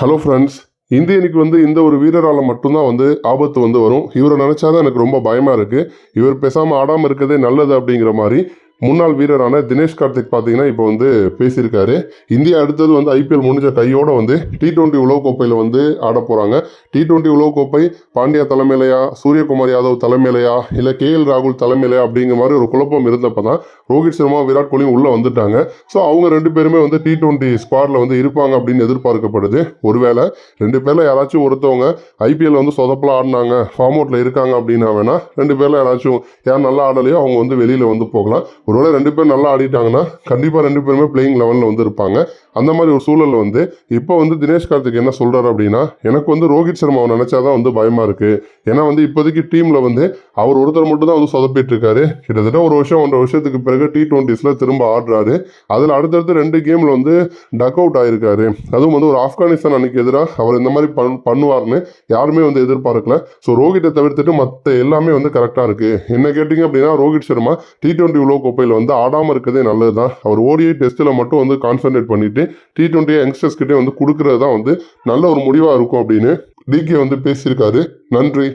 Hello friends இந்தியனுக்கு வந்து இந்த ஒரு வீரரால் மட்டும்தான் வந்து ஆபத்து வந்து வரும். இவரை நினச்சா தான் எனக்கு ரொம்ப பயமாக இருக்குது இவர் பேசாமல் ஆடாமல் இருக்கிறதே நல்லது அப்படிங்கிற மாதிரி முன்னாள் வீரரான தினேஷ் கார்த்திக் பார்த்தீங்கன்னா இப்போ வந்து பேசியிருக்காரு. இந்தியா அடுத்தது வந்து ஐபிஎல் முடிஞ்ச கையோடு வந்து டி டுவெண்ட்டி உலகக்கோப்பையில் வந்து ஆட போகிறாங்க டி டுவெண்ட்டி உலகக்கோப்பை பாண்டியா தலைமையிலையா சூரியகுமார் யாதவ் தலைமையிலையா இல்லை கே எல் ராகுல் தலைமையிலையா அப்படிங்கிற மாதிரி ஒரு குழப்பம் இருந்தப்போ தான் ரோஹித் சர்மா விராட் கோலியும் உள்ளே வந்துட்டாங்க. ஸோ அவங்க ரெண்டு பேருமே வந்து டி டுவெண்ட்டி ஸ்குவாடில் வந்து இருப்பாங்க அப்படின்னு எதிர்பார்க்கப்படுது. ஒருவேளை ரெண்டு பேரில் யாராச்சும் ஒருத்தவங்க ஐபிஎல் வந்து சொதப்பலாம் ஆடினாங்க ஃபார்ம் அவுட்டில் இருக்காங்க அப்படின்னா வேணால் ரெண்டு பேரில் யாராச்சும் யார் நல்லா ஆடலையோ அவங்க வந்து வெளியில் வந்து போகலாம். ஒருவேளை ரெண்டு பேரும் நல்லா ஆடிட்டாங்கன்னா கண்டிப்பாக ரெண்டு பேருமே பிளேயிங் லெவலில் வந்து இருப்பாங்க. அந்த மாதிரி ஒரு சூழலில் வந்து இப்போ வந்து தினேஷ் கார்த்திக் என்ன சொல்கிறாரு அப்படின்னா எனக்கு வந்து ரோஹித் சர்மாவை நினச்சா தான் வந்து பயமாக இருக்குது ஏன்னா வந்து இப்போதைக்கு டீமில் வந்து அவர் ஒருத்தர் மட்டும் தான் வந்து சொதப்பிட்டு இருக்காரு. கிட்டத்தட்ட ஒரு வருஷம் ஒன்றரை வருஷத்துக்கு பிறகு டி டுவெண்ட்டிஸில் திரும்ப ஆடுறாரு. அதில் அடுத்தடுத்து ரெண்டு கேமில் வந்து டக் அவுட் ஆயிருக்காரு. அதுவும் வந்து ஒரு ஆப்கானிஸ்தான் அன்னைக்கு எதிராக அவர் இந்த மாதிரி பண் பண்ணுவார்னு யாருமே வந்து எதிர்பார்க்கல. ஸோ ரோஹித்தை தவிர்த்துட்டு மற்ற எல்லாமே வந்து கரெக்டாக இருக்குது என்ன கேட்டிங்க அப்படின்னா ரோஹித் சர்மா டி டுவெண்ட்டி உலக கோப்பையில் வந்து ஆடாமல் இருக்கிறதே நல்லது தான் அவர் ஓடிஐ டெஸ்ட்டில் மட்டும் வந்து கான்சென்ட்ரேட் பண்ணிட்டு டி டுவெண்ட்டி யங்ஸ்டர்ஸ் கிட்டே வந்து கொடுக்கறது தான் வந்து நல்ல ஒரு முடிவாக இருக்கும் அப்படின்னு டிகே வந்து பேசியிருக்காரு. நன்றி.